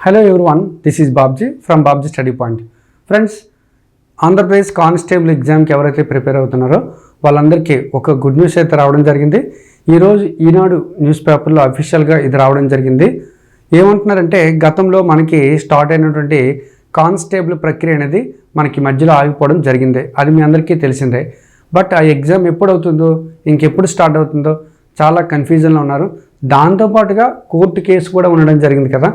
Hello one this is Babji from Babji study point friends Andhra Pradesh constable ఎగ్జామ్కి ఎవరైతే prepare అవుతున్నారో వాళ్ళందరికీ ఒక గుడ్ న్యూస్ అయితే రావడం జరిగింది. ఈరోజు ఈనాడు న్యూస్ పేపర్లో అఫీషియల్గా ఇది రావడం జరిగింది. ఏమంటున్నారంటే గతంలో మనకి స్టార్ట్ అయినటువంటి కానిస్టేబుల్ ప్రక్రియ అనేది మనకి మధ్యలో ఆగిపోవడం జరిగింది. అది మీ అందరికీ తెలిసిందే. బట్ ఆ ఎగ్జామ్ ఎప్పుడు అవుతుందో ఇంకెప్పుడు స్టార్ట్ అవుతుందో చాలా కన్ఫ్యూజన్లో ఉన్నారు. దాంతోపాటుగా కోర్టు కేసు కూడా ఉండడం జరిగింది కదా.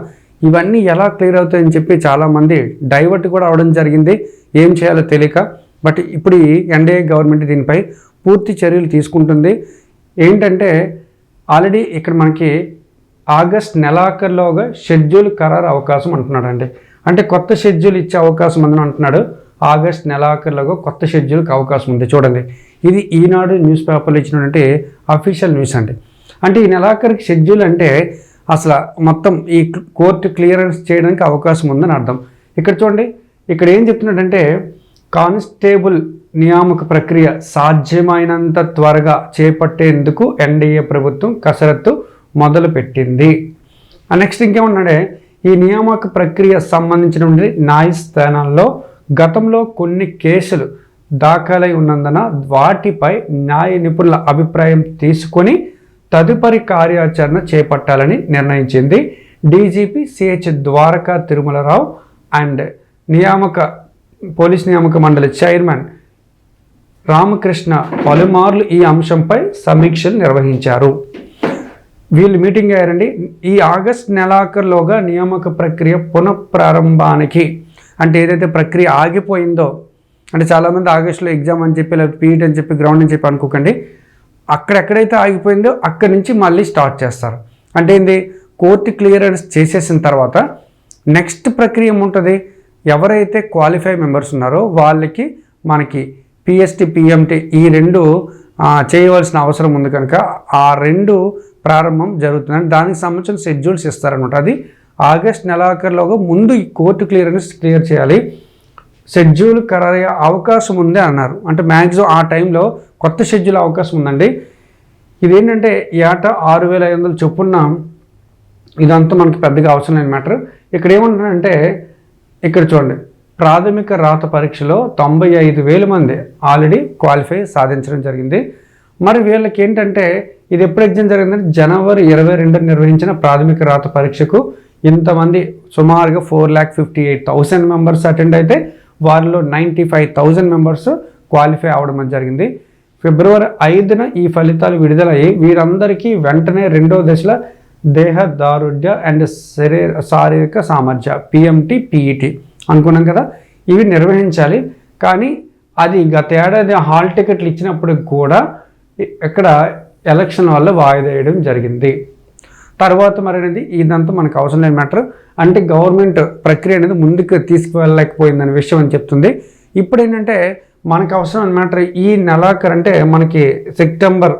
ఇవన్నీ ఎలా క్లియర్ అవుతాయని చెప్పి చాలామంది డైవర్ట్ కూడా అవడం జరిగింది. ఏం చేయాలో తెలియక. బట్ ఇప్పుడు ఎన్డీఏ గవర్నమెంట్ దీనిపై పూర్తి చర్యలు తీసుకుంటుంది. ఏంటంటే ఆల్రెడీ ఇక్కడ మనకి ఆగస్ట్ నెలాఖరులోగా షెడ్యూల్ ఖరారు అవకాశం అంటున్నాడండి. అంటే కొత్త షెడ్యూల్ ఇచ్చే అవకాశం ఉందని అంటున్నాడు. ఆగస్ట్ నెలాఖరులోగా కొత్త షెడ్యూల్కి అవకాశం ఉంది. చూడండి. ఇది ఈనాడు న్యూస్ పేపర్లో ఇచ్చినటువంటి అఫీషియల్ న్యూస్ అండి. అంటే ఈ నెలాఖరికి షెడ్యూల్ అంటే అసలు మొత్తం ఈ కోర్టు క్లియరెన్స్ చేయడానికి అవకాశం ఉందని అర్థం. ఇక్కడ చూడండి ఇక్కడ ఏం చెప్తున్నాడంటే కానిస్టేబుల్ నియామక ప్రక్రియ సాధ్యమైనంత త్వరగా చేపట్టేందుకు ఎన్డీఏ ప్రభుత్వం కసరత్తు మొదలుపెట్టింది. నెక్స్ట్ ఇంకేమన్నాడే ఈ నియామక ప్రక్రియ సంబంధించినటువంటి న్యాయస్థానాల్లో గతంలో కొన్ని కేసులు దాఖలై ఉన్నందున వాటిపై న్యాయ నిపుణుల అభిప్రాయం తీసుకొని తదుపరి కార్యాచరణ చేపట్టాలని నిర్ణయించింది DGP CH Dwaraka Tirumala Rao and నియామక పోలీస్ నియామక మండలి చైర్మన్ రామకృష్ణ పలుమార్లు ఈ అంశంపై సమీక్షలు నిర్వహించారు. వీళ్ళు మీటింగ్ అయ్యారండి. ఈ ఆగస్ట్ నెలాఖరులోగా నియామక ప్రక్రియ పునఃప్రారంభానికి అంటే ఏదైతే ప్రక్రియ ఆగిపోయిందో అంటే చాలామంది ఆగస్టులో ఎగ్జామ్ అని చెప్పి లేకపోతే పీఈట్ అని చెప్పి గ్రౌండ్ అని చెప్పి అనుకోకండి. అక్కడెక్కడైతే ఆగిపోయిందో అక్కడి నుంచి మళ్ళీ స్టార్ట్ చేస్తారు. అంటే ఏంది? కోర్టు క్లియరెన్స్ చేసేసిన తర్వాత నెక్స్ట్ ప్రక్రియ ఏముంటుంది? ఎవరైతే క్వాలిఫై మెంబర్స్ ఉన్నారో వాళ్ళకి మనకి పిఎస్టి పిఎంటి ఈ రెండు చేయవలసిన అవసరం ఉంది కనుక ఆ రెండు ప్రారంభం జరుగుతుంది దానికి సంబంధించిన షెడ్యూల్స్ ఇస్తారనమాట అది ఆగస్ట్ నెలాఖరులోగా ముందు ఈ కోర్టు క్లియరెన్స్ క్లియర్ చేయాలి. షెడ్యూల్ ఖరారయ్యే అవకాశం ఉంది అన్నారు. అంటే మ్యాక్సిమం ఆ టైంలో కొత్త షెడ్యూల్ అవకాశం ఉందండి. ఇదేంటంటే ఏటా ఆరు వేల ఐదు వందలు చొప్పున ఇదంతా మనకి పెద్దగా అవసరం లేని మ్యాటర్. ఇక్కడ ఏమంటారంటే ఇక్కడ చూడండి ప్రాథమిక రాత పరీక్షలో తొంభై ఐదు వేల మంది ఆల్రెడీ క్వాలిఫై సాధించడం జరిగింది. మరి వీళ్ళకి ఏంటంటే ఇది ఎప్పుడు ఎగ్జామ్ జరిగిందంటే జనవరి ఇరవై రెండు నిర్వహించిన ప్రాథమిక రాత పరీక్షకు ఇంతమంది సుమారుగా four lakh fifty eight thousand members attend అయితే వారిలో ninety five thousand members qualify అవ్వడం జరిగింది. ఫిబ్రవరి ఐదున ఈ ఫలితాలు విడుదలయ్యి వీరందరికీ వెంటనే రెండో దశలో దేహ దారుఢ్య అండ్ శరీర శారీరక సామర్థ్య పిఎంటి పిఈటి అనుకున్నాం కదా. ఇవి నిర్వహించాలి. కానీ అది గత ఏడాది హాల్ టికెట్లు ఇచ్చినప్పుడు కూడా ఇక్కడ ఎలక్షన్ వల్ల వాయిదా వేయడం జరిగింది. తర్వాత మరి అనేది ఇదంతా మనకు అవసరం లేని మ్యాటర్. అంటే గవర్నమెంట్ ప్రక్రియ అనేది ముందుకు తీసుకువెళ్ళలేకపోయిందనే విషయం అని చెప్తుంది. ఇప్పుడు ఏంటంటే మనకు అవసరం అనమాట ఈ నెలాఖరు అంటే మనకి సెప్టెంబర్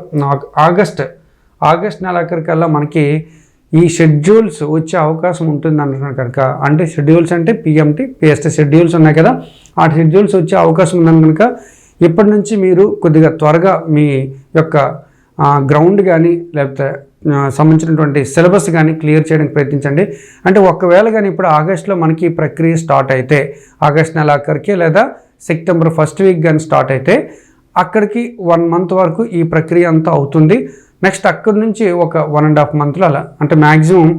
ఆగస్ట్ ఆగస్ట్ నెలాఖరు కల్లా మనకి ఈ షెడ్యూల్స్ వచ్చే అవకాశం ఉంటుంది అంటున్నారు కనుక. అంటే షెడ్యూల్స్ అంటే పిఎంటి పిఎస్టీ షెడ్యూల్స్ ఉన్నాయి కదా. ఆ షెడ్యూల్స్ వచ్చే అవకాశం ఉందని కనుక ఇప్పటి నుంచి మీరు కొద్దిగా త్వరగా మీ యొక్క గ్రౌండ్ కానీ లేకపోతే సంబంధించినటువంటి సిలబస్ కానీ క్లియర్ చేయడానికి ప్రయత్నించండి. అంటే ఒకవేళ కానీ ఇప్పుడు ఆగస్ట్లో మనకి ప్రక్రియ స్టార్ట్ అయితే ఆగస్ట్ నెలాఖరికి లేదా సెప్టెంబర్ ఫస్ట్ వీక్ కానీ స్టార్ట్ అయితే అక్కడికి వన్ మంత్ వరకు ఈ ప్రక్రియ అంతా అవుతుంది. నెక్స్ట్ అక్కడి నుంచి ఒక వన్ అండ్ హాఫ్ మంత్లో అలా. అంటే మ్యాక్సిమం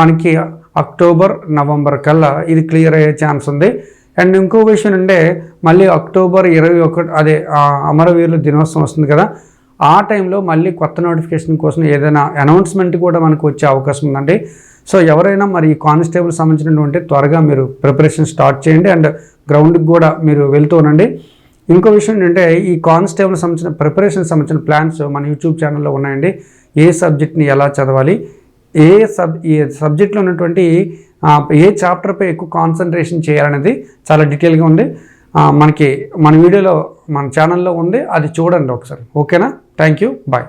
మనకి అక్టోబర్ నవంబర్ కల్లా ఇది క్లియర్ అయ్యే ఛాన్స్ ఉంది. అండ్ ఇంకో విషయం అంటే మళ్ళీ అక్టోబర్ ఇరవై ఒకటి అదే అమరవీరుల దినోత్సవం వస్తుంది కదా ఆ టైంలో మళ్ళీ కొత్త నోటిఫికేషన్ కోసం ఏదైనా అనౌన్స్మెంట్ కూడా మనకు వచ్చే అవకాశం ఉందండి. సో ఎవరైనా మరి ఈ కానిస్టేబుల్ సంబంధించినటువంటి త్వరగా మీరు ప్రిపరేషన్ స్టార్ట్ చేయండి అండ్ గ్రౌండ్కి కూడా మీరు వెళ్తూ ఉండండి. ఇంకో విషయం ఏంటంటే ఈ కానిస్టేబుల్ సంబంధించిన ప్రిపరేషన్ సంబంధించిన ప్లాన్స్ మన యూట్యూబ్ ఛానల్లో ఉన్నాయండి. ఏ సబ్జెక్ట్ని ఎలా చదవాలి ఏ సబ్ ఏ సబ్జెక్ట్లో ఉన్నటువంటి ఏ చాప్టర్పై ఎక్కువ కాన్సన్ట్రేషన్ చేయాలనేది చాలా డీటెయిల్గా ఉంది. మనకి మన వీడియోలో మన ఛానల్లో ఉంది. అది చూడండి ఒకసారి. ఓకేనా? Thank you bye